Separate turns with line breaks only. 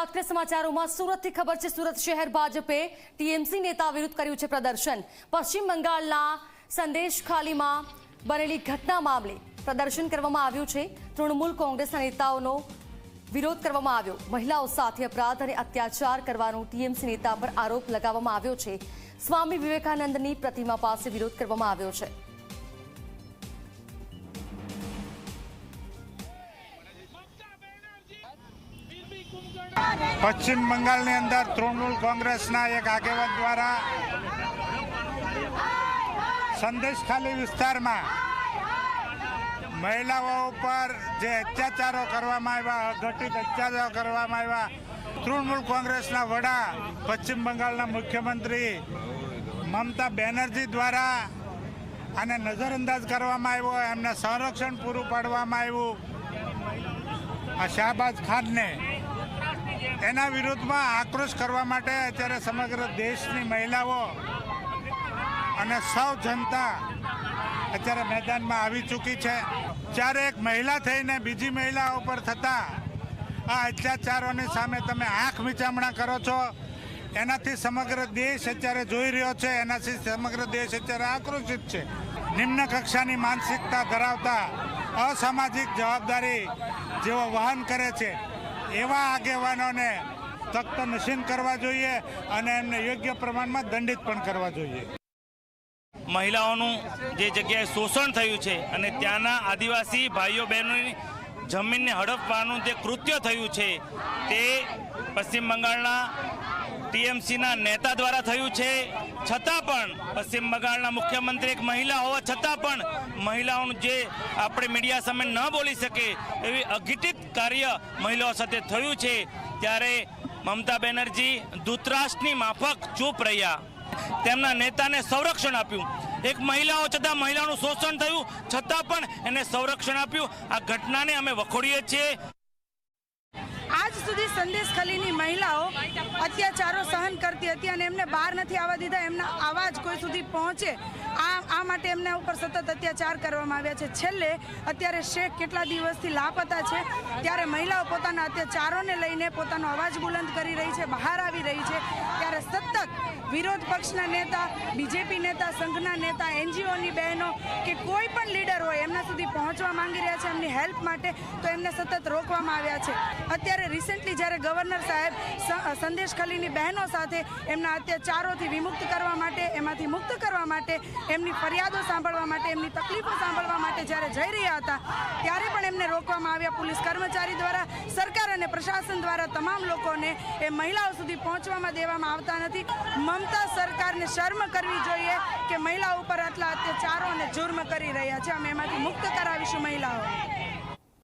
વાત કરીએ સમાચારોમાં સુરતથી ખબર છે, સુરત શહેર ભાજપે ટીએમસી નેતા વિરુદ્ધ કર્યું છે પ્રદર્શન. પશ્ચિમ બંગાળના સંદેશ ખાલીમાં બનેલી ઘટના મામલે પ્રદર્શન કરવામાં આવ્યું છે. તૃણમૂલ કોંગ્રેસના નેતાઓનો વિરોધ કરવામાં આવ્યો. મહિલાઓ સાથે અપરાધ અને અત્યાચાર કરવાનો ટીએમસી નેતા પર આરોપ લગાવવામાં આવ્યો છે. સ્વામી વિવેકાનંદની પ્રતિમા પાસે વિરોધ કરવામાં આવ્યો છે.
પશ્ચિમ બંગાળની અંદર તૃણમૂલ કોંગ્રેસના એક આગેવાન દ્વારા સંદેશ ખાલી વિસ્તારમાં મહિલાઓ ઉપર જે અત્યાચારો કરવામાં આવ્યા, અઘટિત અત્યાચારો કરવામાં આવ્યા, તૃણમૂલ કોંગ્રેસના વડા, પશ્ચિમ બંગાળના મુખ્યમંત્રી મમતા બેનર્જી દ્વારા આને નજરઅંદાજ કરવામાં આવ્યો, એમને સંરક્ષણ પૂરું પાડવામાં આવ્યું. આ શાહબાજ ખાનને એના વિરુદ્ધમાં આક્રોશ કરવા માટે અત્યારે સમગ્ર દેશની મહિલાઓ અને સૌ જનતા અત્યારે મેદાનમાં આવી ચૂકી છે. જ્યારે એક મહિલા થઈને બીજી મહિલાઓ પર થતા આ અત્યાચારોની સામે તમે આંખ વિચામણા કરો છો. એનાથી સમગ્ર દેશ અત્યારે જોઈ રહ્યો છે. એનાથી સમગ્ર દેશ અત્યારે આક્રોશિત છે. નિમ્ન કક્ષાની માનસિકતા ધરાવતા અસામાજિક જવાબદારી જેઓ વહન કરે છે. એવા આગેવાનોને તખ્ત નશીન કરવા જોઈએ અને એમને યોગ્ય પ્રમાણમાં દંડિત પણ કરવા જોઈએ.
મહિલાઓનું જે જગ્યાએ શોષણ થયું છે અને ત્યાંના આદિવાસી ભાઈઓ બહેનોની જમીનને હડપવાનું જે કૃત્ય થયું છે તે પશ્ચિમ બંગાળના ટીએમસીના નેતા દ્વારા થયું છે. છતાં પણ પશ્ચિમ બંગાળના મુખ્યમંત્રી એક મહિલા હોવા છતાં પણ મહિલાઓનું જે આપણે મીડિયા સામે ન બોલી શકે એવી અઘટિત કાર્ય મહિલાઓ સાથે થયું છે. ત્યારે મમતા બેનર્જી ધૂતરાષ્ટ્રની માફક ચૂપ રહ્યા. તેમના નેતાને સંરક્ષણ આપ્યું. એક મહિલાઓ છતાં મહિલાનું શોષણ થયું. છતાં પણ એને સંરક્ષણ આપ્યું. આ ઘટનાને અમે વખોડીએ છીએ.
સુધી સંદેશ ખલીની મહિલાઓ અત્યાચારો સહન કરતી હતી અને એમને બહાર નથી આવવા દીધા. એમના અવાજ કોઈ સુધી પહોંચે, આ આ માટે એમના ઉપર સતત અત્યાચાર કરવામાં આવ્યા છે. છેલ્લે અત્યારે શેખ કેટલા દિવસથી લાપતા છે? ત્યારે મહિલાઓ પોતાના અત્યાચારોને લઈને પોતાનો અવાજ બુલંદ કરી રહી છે, બહાર આવી રહી છે. ત્યારે સતત વિરોધ પક્ષના નેતા, બીજેપી નેતા, સંઘના નેતા, એનજીઓની બહેનો કે કોઈ પણ લીડર હોય એમના સુધી પહોંચવા માંગી રહ્યા છે. એમની હેલ્પ માટે તો એમને સતત રોકવામાં આવ્યા છે. અત્યારે રિસેન્ટલી જ્યારે ગવર્નર સાહેબ સંદેશ ખલીની બહેનો સાથે એમના અત્યાચારોથી વિમુક્ત કરવા માટે, એમાંથી મુક્ત કરવા માટે, એમની ફરિયાદો સાંભળવા માટે, એમની તકલીફો સાંભળવા માટે જ્યારે જઈ રહ્યા હતા, ત્યારે પણ એમને રોકવામાં આવ્યા. પોલીસ કર્મચારી દ્વારા, સરકાર અને પ્રશાસન દ્વારા તમામ લોકોને એ મહિલાઓ સુધી પહોંચવામાં દેવામાં આવતા નથી. મમતા સરકારને શર્મ કરવી જોઈએ કે મહિલાઓ ઉપર આટલા અત્યાચારો અને જુર્મ કરી રહ્યા છે. અમે એમાંથી મુક્ત કરાવીશું મહિલાઓ.